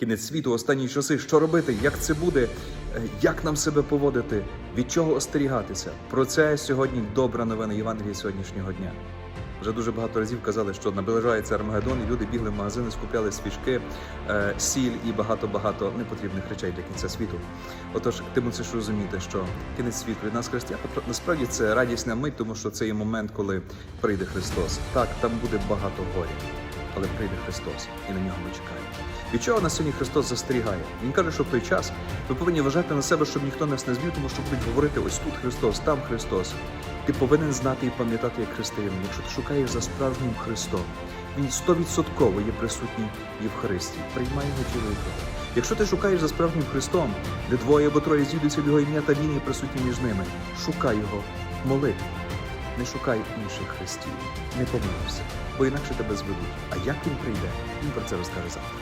Кінець світу, останні часи, що робити, як це буде, е, як нам себе поводити, від чого остерігатися. Про це сьогодні добра новина Євангелії сьогоднішнього дня. Вже дуже багато разів казали, що наближається Армагеддон, і люди бігли в магазини, скупляли свічки, е, сіль і багато-багато непотрібних речей для кінця світу. Отож, ти мусиш розуміти, що кінець світу від нас християн насправді це радісна мить, тому що це є момент, коли прийде Христос. Так, там буде багато горя, але прийде Христос, і на нього ми чекаємо. Від чого нас сьогодні Христос застерігає? Він каже, що в той час ми повинні вважати на себе, щоб ніхто нас не збив, тому що будуть говорити ось тут Христос, там Христос. Ти повинен знати і пам'ятати як християнин, якщо ти шукаєш за справжнім Христом, він стовідсотково є присутній в Євхаристії. Приймай його тіло. Якщо ти шукаєш за справжнім Христом, де двоє або троє з'їдуться в його ім'я та він є присутній між ними, шукай його в молитві. Не шукай інших христів, не помилився, бо інакше тебе зведуть. А як він прийде, він про це розкаже завтра.